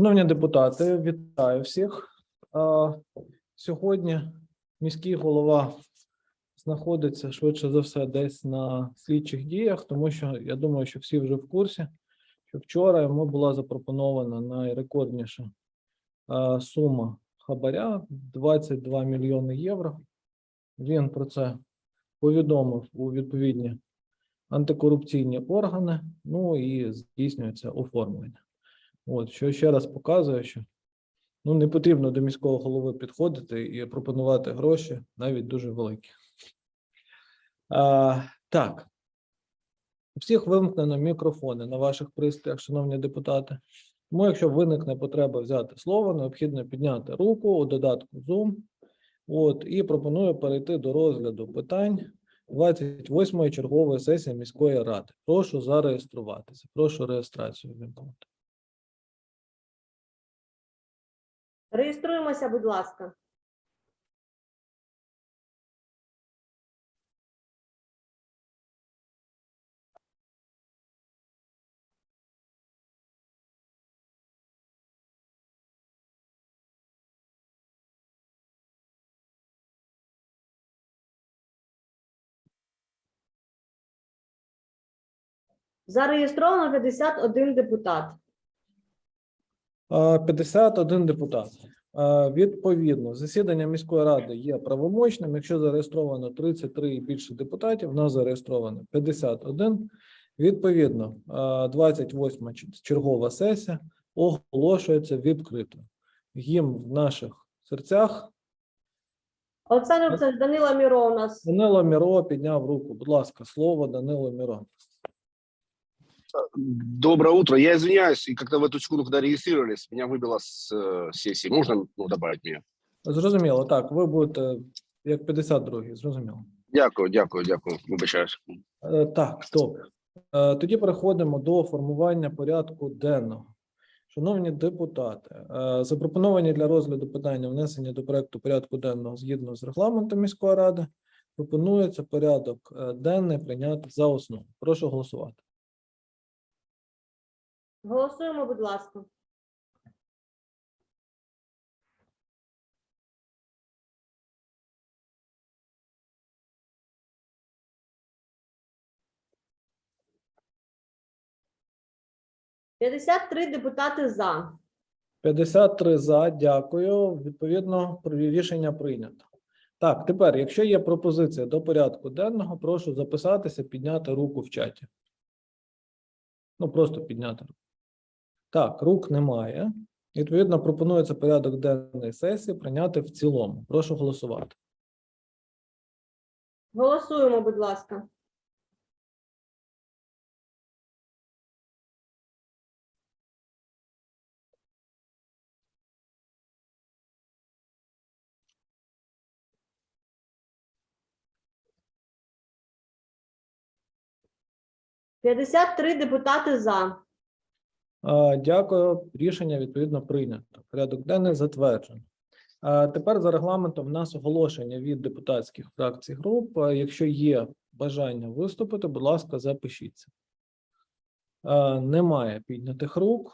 Шановні депутати, вітаю всіх. Сьогодні міський голова знаходиться швидше за все десь на слідчих діях, тому що я думаю, що всі вже в курсі, що вчора йому була запропонована найрекордніша сума хабаря 22 мільйони євро. Він про це повідомив у відповідні антикорупційні органи. Ну і здійснюється оформлення. От, що ще раз показує, що ну, не потрібно до міського голови підходити і пропонувати гроші, навіть дуже великі. А, так. Всіх вимкнено мікрофони на ваших пристроях, шановні депутати. Тому, якщо виникне потреба взяти слово, необхідно підняти руку у додатку Zoom. От, і пропоную перейти до розгляду питань 28-ї чергової сесії міської ради. Прошу зареєструватися. Прошу реєстрацію вимкнути. Реєструємося, будь ласка. Зареєстровано 51 депутат. А, 51 депутат. Відповідно, засідання міської ради є правомочним. Якщо зареєстровано 33 і більше депутатів, в нас зареєстровано 51. Відповідно, а, 28 чергова сесія оголошується відкритою. Гімн в наших серцях. Олександр Олександрович, Данила Міро у нас. Данило Міро підняв руку. Будь ласка, слово Данило Міро. Доброе утро. Я извиняюсь, и как-то в эту секунду, когда регистрировались, меня выбило с э, сессии. Можно ну, добавить меня? Зрозуміло, так, ви будете як 52-й, зрозуміло. Дякую, дякую, дякую. Вибачаюсь. Е, Так, добре. Е, Тоді переходимо до формування порядку денного. Шановні депутати, е, запропоновані для розгляду питання внесення до проекту порядку денного згідно з регламентом міської ради. Пропонується порядок е, денний прийняти за основу. Прошу голосувати. Голосуємо, будь ласка. П'ятдесят три депутати за. 53 за, дякую. Відповідно, рішення прийнято. Так, тепер, якщо є пропозиція до порядку денного, прошу записатися, підняти руку в чаті. Ну, просто підняти руку. Так, рук немає. Відповідно, пропонується порядок денної сесії прийняти в цілому. Прошу голосувати. Голосуємо, будь ласка. П'ятдесят три депутати за. Дякую. Рішення відповідно прийнято. Порядок денний затверджено. Тепер за регламентом в нас оголошення від депутатських фракцій груп. Якщо є бажання виступити, будь ласка, запишіться. Немає піднятих рук.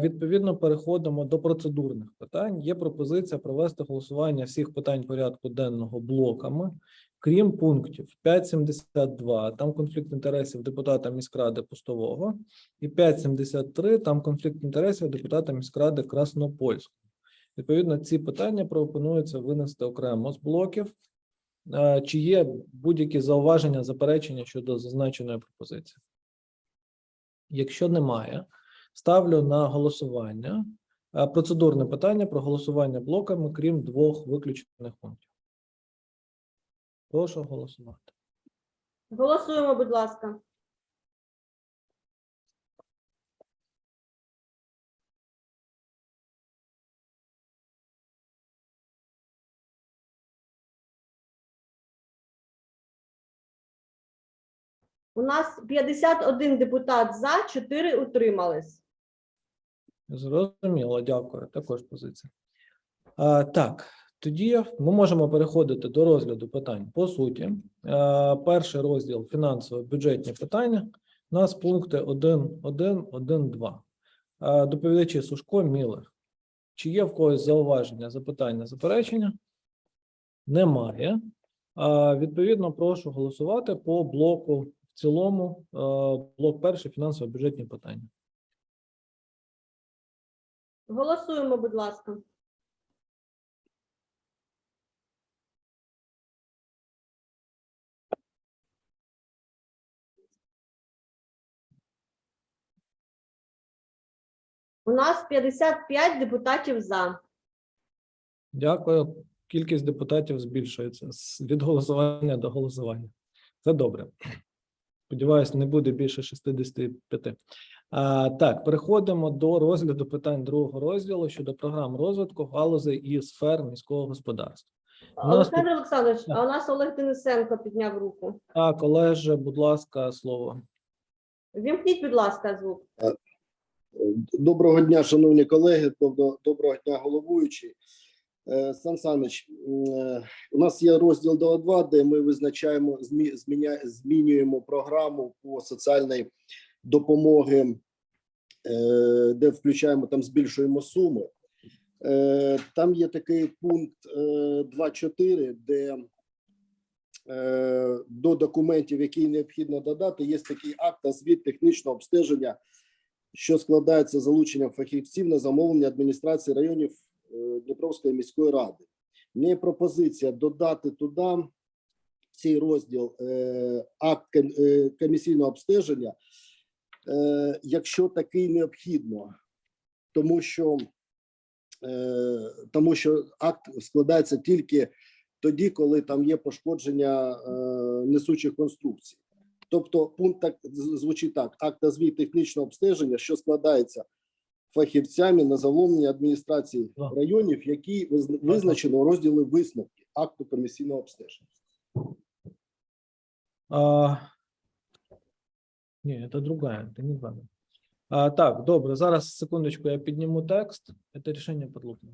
Відповідно, переходимо до процедурних питань. Є пропозиція провести голосування всіх питань порядку денного блоками, крім пунктів 5.72, там конфлікт інтересів депутата міськради пустового, і 5.73, там конфлікт інтересів депутата міськради Краснопольського. Відповідно, ці питання пропонується винести окремо з блоків. Е, Чи є будь-які зауваження, заперечення щодо зазначеної пропозиції? Якщо немає, ставлю на голосування е, процедурне питання про голосування блоками, крім двох виключених пунктів. Прошу голосувати. Голосуємо, будь ласка. У нас 51 депутат за, 4 утримались. Зрозуміло, дякую. Також позиція. А, так, тоді ми можемо переходити до розгляду питань по суті. Перший розділ фінансово-бюджетні питання. У нас пункти 1, 1, 1, 2. Е, Доповідачі Сушко, Мілих. Чи є в когось зауваження, запитання, заперечення? Немає. Відповідно, прошу голосувати по блоку в цілому. е, Блок перший фінансово-бюджетні питання. Голосуємо, будь ласка. У нас 55 депутатів за. Дякую. Кількість депутатів збільшується з- від голосування до голосування. Це добре. Сподіваюсь, не буде більше 65. А, так, переходимо до розгляду питань другого розділу щодо програм розвитку галузей і сфер міського господарства. У нас Олександр Олександрович, Так. а у нас Олег Денисенко підняв руку. Так, Олеже, будь ласка, слово. Вімкніть, будь ласка, звук. Доброго дня, шановні колеги. Добро- Доброго дня, головуючий. Е, Сан Санич, е, у нас є розділ 2, де ми визначаємо, змі- змінюємо програму по соціальної допомоги, е, де включаємо там, збільшуємо суми. Там є такий пункт е, 2.4, де до документів, які необхідно додати, є такий акт та звіт технічного обстеження що складається залученням фахівців на замовлення адміністрації районів е, Дніпровської міської ради. Неї пропозиція додати туди цей розділ е, акт е, комісійного обстеження, е, якщо такий необхідно, тому що, е, тому що акт складається тільки тоді, коли там є пошкодження е, несучих конструкцій. Тобто пункт так звучить так: акт та звіт технічного обстеження, що складається фахівцями на замовлення адміністрації районів, які визначено у розділі висновки акту комісійного обстеження. А, ні, це другая, це не вами. А, так, добре, зараз секундочку, я підніму текст. Це рішення подлупне.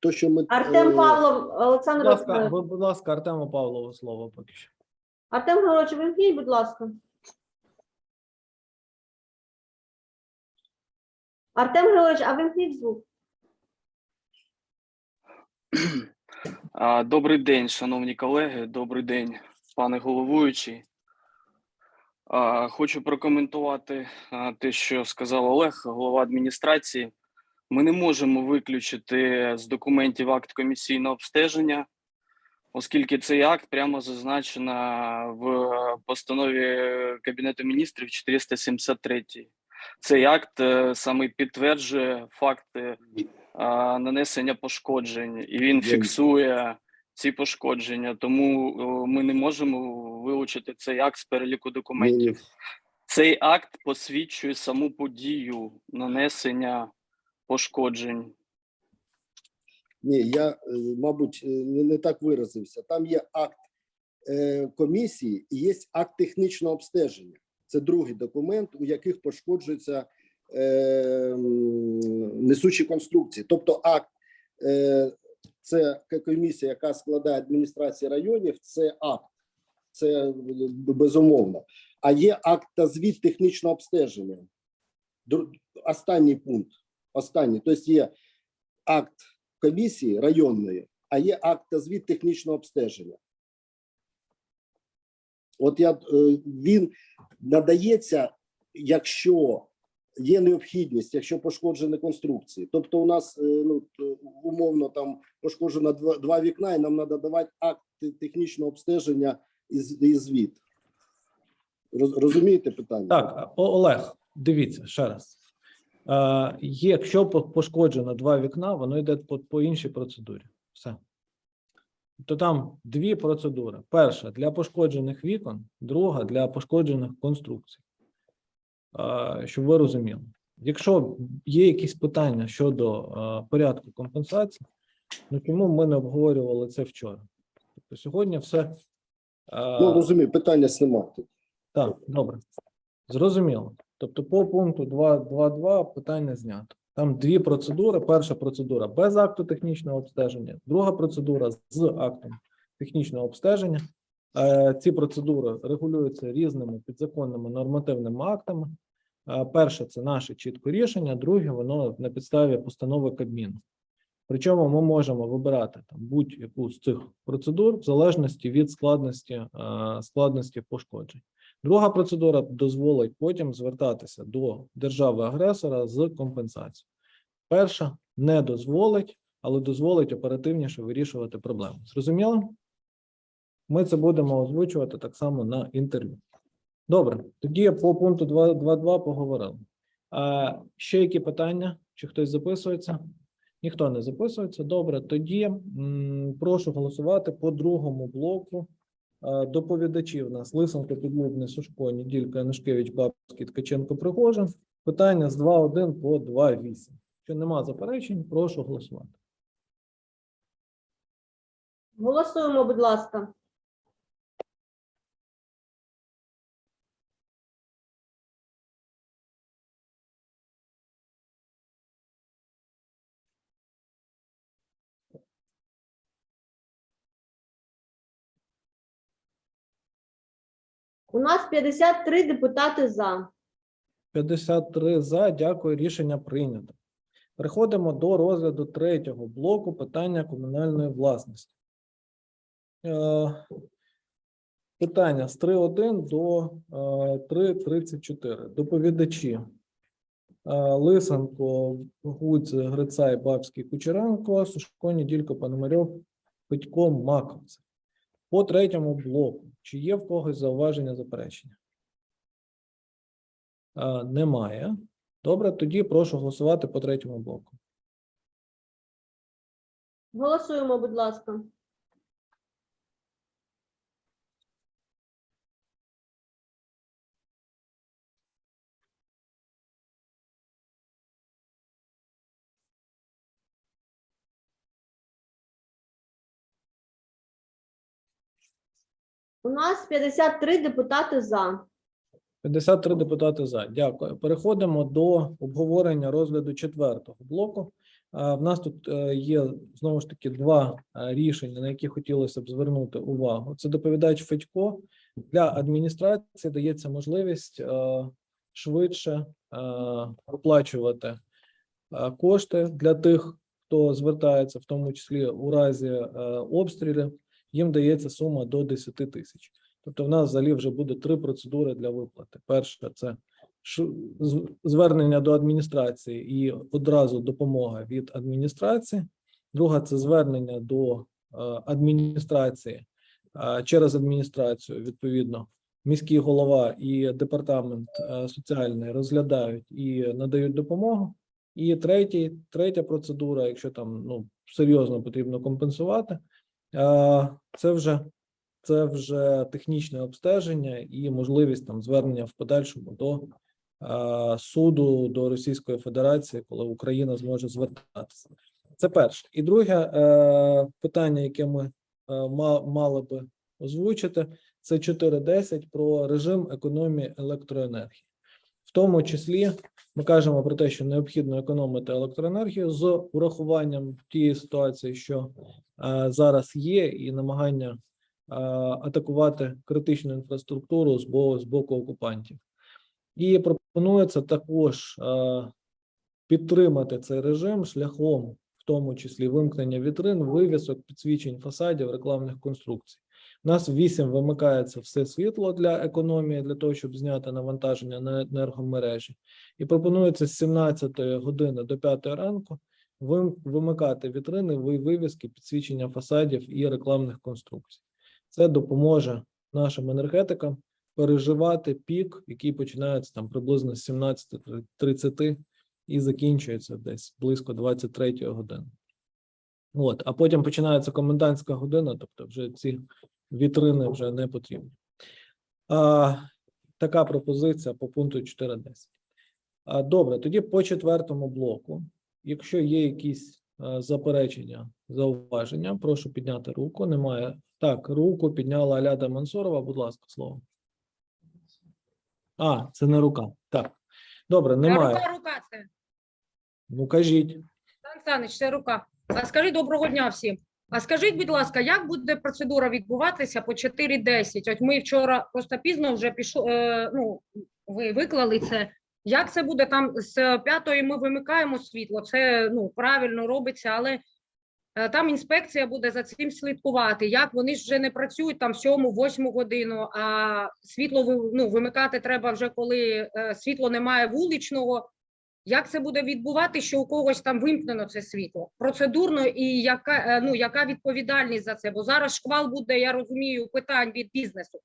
То, що ми Артем е, Павлов, Олександр Будь ласка, Олександрович. ви, будь ласка, Артему Павлову слово поки що. Артем Григорович, вимкніть, будь ласка. Артем Григорович, а вимкніть звук. А, Добрий день, шановні колеги. Добрий день, пане головуючий. А, Хочу прокоментувати а, те, що сказав Олег, голова адміністрації. Ми не можемо виключити з документів акт комісійного обстеження, оскільки цей акт прямо зазначено в постанові Кабінету міністрів 473. Цей акт е, саме підтверджує факти а, нанесення пошкоджень, і він фіксує ці пошкодження. Тому ми не можемо вилучити цей акт з переліку документів. Цей акт посвідчує саму подію нанесення пошкоджень. ні, я, е, мабуть, е, не, так виразився. Там є акт е, комісії і є акт технічного обстеження. Це другий документ, у яких пошкоджуються несучі конструкції. Тобто, акт це комісія, яка складає адміністрації районів. Це акт, це безумовно. А є акт та звіт технічного обстеження. Останній пункт. Останній. Тобто є акт комісії районної, а є акт та звіт технічного обстеження. От я, е, він надається, якщо є необхідність, якщо пошкоджені конструкції. Тобто, у нас е, ну, умовно там пошкоджено два, два вікна, і нам треба давати акт технічного обстеження і, і звіт. Розумієте питання? Так, Олег, дивіться ще раз. Е, якщо пошкоджено два вікна, воно йде по, по іншій процедурі. Все. То там дві процедури: перша для пошкоджених вікон, друга для пошкоджених конструкцій. Е, щоб ви розуміли. Якщо є якісь питання щодо е, порядку компенсації, ну чому ми не обговорювали це вчора? Тобто сьогодні все. Ну розумію, питання знімати. так, добре. Зрозуміло. Тобто, по пункту 2.2.2 питання знято. Там дві процедури. Перша процедура без акту технічного обстеження, друга процедура з актом технічного обстеження. Е, Ці процедури регулюються різними підзаконними нормативними актами. Е, Перше це наше чітке рішення, друге воно на підставі постанови Кабміну. Причому ми можемо вибирати там будь-яку з цих процедур в залежності від складності, е, складності пошкоджень. Друга процедура дозволить потім звертатися до держави-агресора з компенсацією. Перша не дозволить, але дозволить оперативніше вирішувати проблему. Зрозуміло? Ми це будемо озвучувати так само на інтерв'ю. Добре, тоді по пункту 2 2.2 поговорили. А ще які питання? Чи хтось записується? Ніхто не записується. Добре, тоді прошу голосувати по другому блоку. Е, Доповідачі в нас Лисенко, Підлубний, Сушко, Неділька, Янушкевич, Бабський, Ткаченко, Пригожин. Питання з 2.1 по 2.8. Якщо нема заперечень, прошу голосувати. Голосуємо, будь ласка. У нас 53 депутати за. 53 за. Дякую. Рішення прийнято. Переходимо до розгляду третього блоку питання комунальної власності. Е, Питання з 3.1 до е, 3.34. Доповідачі е, Лисенко, Гудзе, Грицай, Бабський, Кучеренко, Сушко, Неділько, Пономарьов, Петько, Маковцев. По третьому блоку. Чи є в когось зауваження заперечення? Е, Немає. Добре, тоді прошу голосувати по третьому блоку. Голосуємо, будь ласка. У нас 53 депутати за. 53 депутати за. Дякую. Переходимо до обговорення розгляду четвертого блоку. В нас тут е, є знову ж таки два е, рішення, на які хотілося б звернути увагу. Це доповідач Федько. Для адміністрації дається можливість е, швидше е, оплачувати е, кошти для тих, хто звертається, в тому числі у разі е, обстрілів. Їм дається сума до 10 тисяч. Тобто, в нас взагалі вже буде три процедури для виплати. Перша це звернення до адміністрації і одразу допомога від адміністрації. Друга це звернення до е, адміністрації е, через адміністрацію. Відповідно, міський голова і департамент е, соціальний розглядають і надають допомогу. І третій, третя процедура, якщо там ну серйозно потрібно компенсувати, це вже це вже технічне обстеження і можливість там звернення в подальшому до е, суду до Російської Федерації, коли Україна зможе звертатися. Це перше. І друге е, питання, яке ми е, ма- мали би озвучити, це 4.10 про режим економії електроенергії. В тому числі ми кажемо про те, що необхідно економити електроенергію з урахуванням тієї ситуації, що е, зараз є, і намагання е, атакувати критичну інфраструктуру з боку, з боку окупантів. І пропонується також е, підтримати цей режим шляхом, в тому числі вимкнення вітрин, вивісок, підсвічень фасадів, рекламних конструкцій. У нас в 8 вимикається все світло для економії, для того, щоб зняти навантаження на енергомережі. І пропонується з 17 години до 5 ранку вимикати вітрини, вивіски, підсвічення фасадів і рекламних конструкцій. Це допоможе нашим енергетикам переживати пік, який починається там приблизно з 17.30 і закінчується десь близько 23 години. От, а потім починається комендантська година, тобто вже ці вітрини вже не потрібні. А, така пропозиція по пункту 4.10. А, добре, тоді по четвертому блоку. Якщо є якісь заперечення, зауваження, прошу підняти руку. Немає. Так, руку підняла Аляда Мансорова. Будь ласка, слово. А, це не рука. Так. Добре, немає. рука, рука це. Ну кажіть. Сан Санич, це рука. А скажи доброго дня всім. А скажіть, будь ласка, як буде процедура відбуватися по 4.10? От ми вчора просто пізно вже пішло, е, ну, ви виклали це. Як це буде там з п'ятої ми вимикаємо світло? Це ну, правильно робиться, але е, там інспекція буде за цим слідкувати. Як вони ж вже не працюють там сьому, восьму годину, а світло ну, вимикати треба вже коли е, світло немає вуличного. Як це буде відбувати, що у когось там вимкнено це світло? Процедурно і яка е, ну яка відповідальність за це? Бо зараз шквал буде, я розумію, питань від бізнесу.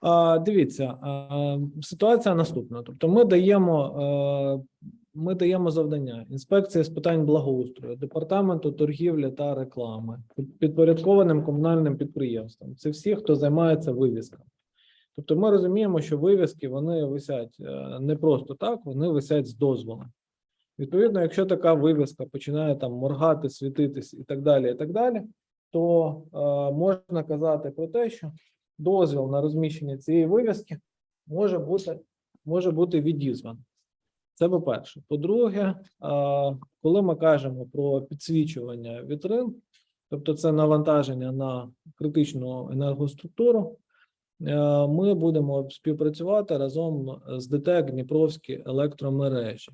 А, дивіться, а, ситуація наступна. Тобто, ми даємо, е, ми даємо завдання інспекції з питань благоустрою, департаменту торгівлі та реклами, підпорядкованим комунальним підприємствам. Це всі, хто займається вивісками. Тобто, ми розуміємо, що вивіски вони висять е, не просто так, вони висять з дозволом. Відповідно, якщо така вивіска починає там моргати, світитись і так далі, і так далі, то е, можна казати про те, що дозвіл на розміщення цієї вивіски може бути, може бути відізваний. Це по-перше. По-друге, а, коли ми кажемо про підсвічування вітрин, тобто це навантаження на критичну енергоструктуру, е, ми будемо співпрацювати разом з ДТЕК Дніпровські електромережі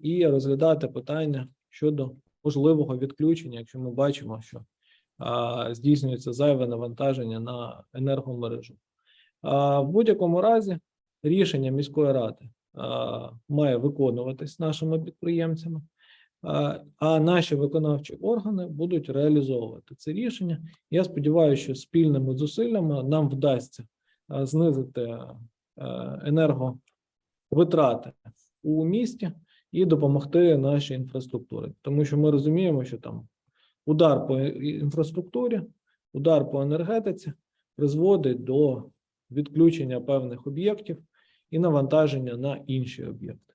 і розглядати питання щодо можливого відключення, якщо ми бачимо, що здійснюється зайве навантаження на енергомережу. В будь-якому разі рішення міської ради має виконуватись нашими підприємцями, а, наші виконавчі органи будуть реалізовувати це рішення. Я сподіваюся, що спільними зусиллями нам вдасться знизити е, енерговитрати у місті і допомогти нашій інфраструктурі, тому що ми розуміємо, що там удар по інфраструктурі, удар по енергетиці призводить до відключення певних об'єктів і навантаження на інші об'єкти.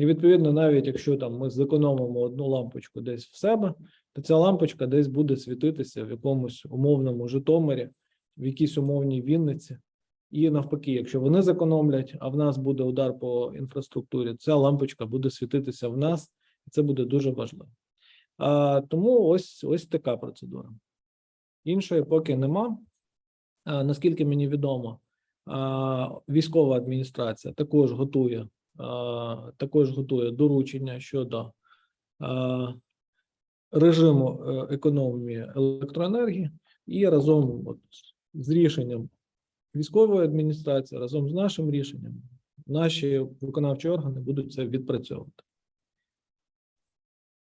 І відповідно, навіть якщо там ми зекономимо одну лампочку десь в себе, то ця лампочка десь буде світитися в якомусь умовному Житомирі, в якійсь умовній Вінниці. І навпаки, якщо вони зекономлять, а в нас буде удар по інфраструктурі, ця лампочка буде світитися в нас, і це буде дуже важливо. А, тому ось, ось така процедура. Іншої поки нема. А, наскільки мені відомо, а, військова адміністрація також готує, також готує доручення щодо режиму е, економії електроенергії, і разом от, з рішенням військової адміністрації, разом з нашим рішенням, наші виконавчі органи будуть це відпрацьовувати.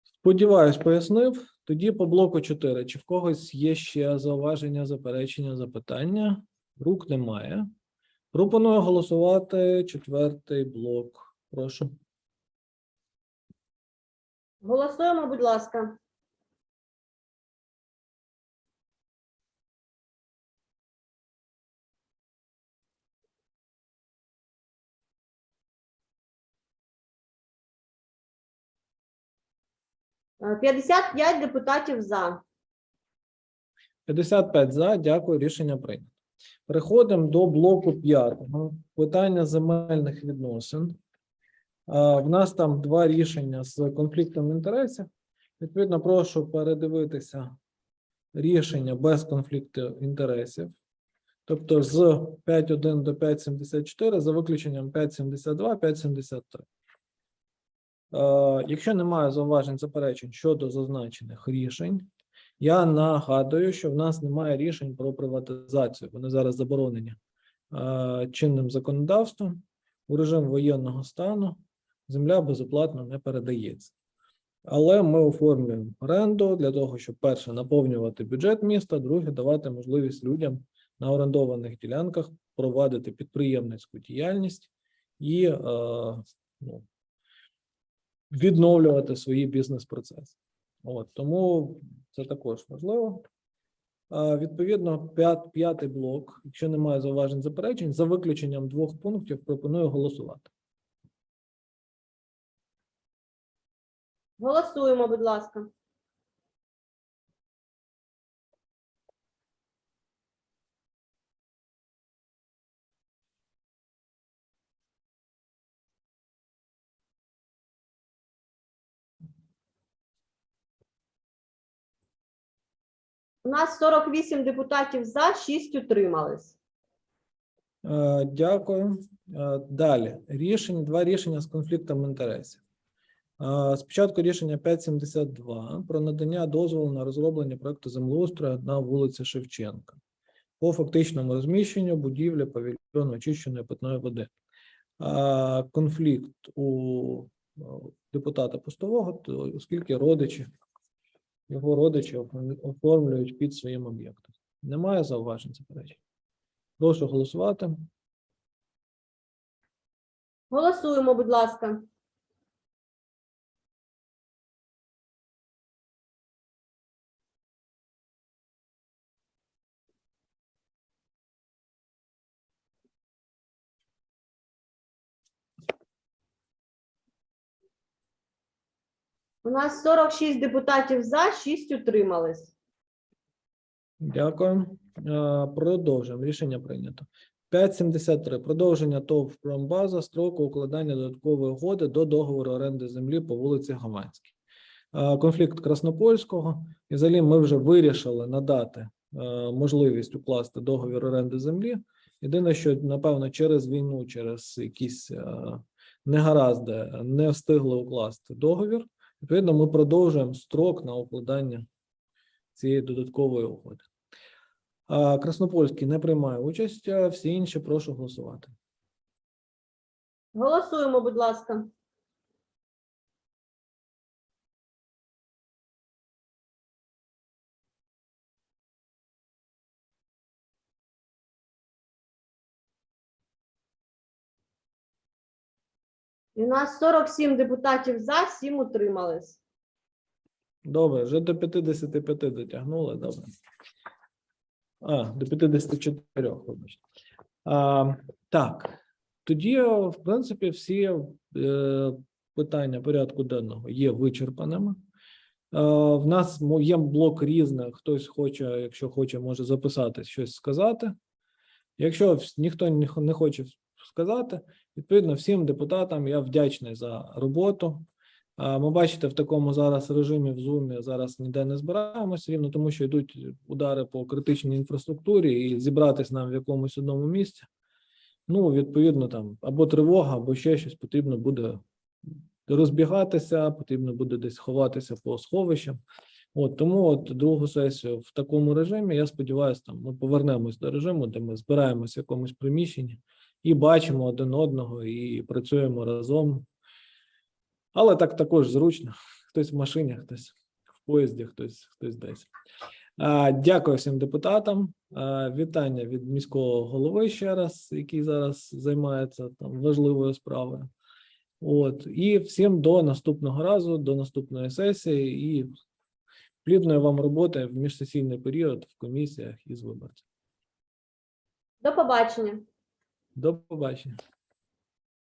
Сподіваюсь, пояснив. Тоді по блоку 4. Чи в когось є ще зауваження, заперечення, запитання? Рук немає. Пропоную голосувати четвертий блок. Прошу. Голосуємо, будь ласка. Е, 55 депутатів за. 55 за. Дякую. Рішення прийнято. Переходимо до блоку п'ятого. Питання земельних відносин. В нас там два рішення з конфліктом інтересів. Відповідно, прошу передивитися рішення без конфлікту інтересів. Тобто з 5.1 до 5.74 за виключенням 5.72, 5.73. Е, Якщо немає зауважень заперечень щодо зазначених рішень, я нагадую, що в нас немає рішень про приватизацію. Вони зараз заборонені чинним законодавством. У режим воєнного стану земля безоплатно не передається. Але ми оформлюємо оренду для того, щоб перше наповнювати бюджет міста, друге давати можливість людям на орендованих ділянках провадити підприємницьку діяльність і е, ну, відновлювати свої бізнес-процеси. От тому це також важливо. Відповідно, п'ятий блок, якщо немає зауважень заперечень, за виключенням двох пунктів пропоную голосувати. Голосуємо, будь ласка. У нас 48 депутатів за, 6 утримались. Е, Дякую. Е, Далі рішення, два рішення з конфліктом інтересів. Е, Спочатку рішення 572 про надання дозволу на розроблення проекту землеустрою на вулиці Шевченка по фактичному розміщенню будівлі павільйону очищеної питної води. Конфлікт у депутата Пустового, то оскільки родичі, його родичі оформ- оформлюють під своїм об'єктом. Немає зауважень заперечень. Прошу голосувати. Голосуємо, будь ласка. У нас 46 депутатів за, 6 утримались. Дякую. Е, Продовжуємо. Рішення прийнято. 5.73. Продовження ТОВ «Промбаза» строку укладання додаткової угоди до договору оренди землі по вулиці Гаманській. Е, Конфлікт Краснопольського. І взагалі ми вже вирішили надати е, можливість укласти договір оренди землі. Єдине, що напевно через війну, через якісь негаразди не встигли укласти договір. Відповідно, ми продовжуємо строк на укладання цієї додаткової угоди. Краснопольський не приймає участь, всі інші прошу голосувати. Голосуємо, будь ласка. І у нас 47 депутатів за, 7 утримались. Добре, вже до 55 дотягнули, добре. А, до 54, вибачте. А, так, тоді, в принципі, всі е, питання порядку денного є вичерпаними. Е, в нас є блок різних. Хтось хоче, якщо хоче, може записати щось сказати. Якщо ніхто не хоче сказати, відповідно, всім депутатам я вдячний за роботу. Ми бачите, в такому зараз режимі в Zoom зараз ніде не збираємося рівно, тому що йдуть удари по критичній інфраструктурі, і зібратись нам в якомусь одному місці. Ну, відповідно, там або тривога, або ще щось потрібно буде розбігатися, потрібно буде десь ховатися по сховищам. От тому от другу сесію в такому режимі, я сподіваюся, там ми повернемось до режиму, де ми збираємося в якомусь приміщенні і бачимо один одного, і працюємо разом. Але так також зручно. Хтось в машині, хтось в поїзді, хтось, хтось десь. Дякую всім депутатам. Вітання від міського голови ще раз, який зараз займається там важливою справою. От і всім до наступного разу, до наступної сесії і плідної вам роботи в міжсесійний період в комісіях і з виборцями. До побачення. До побачення.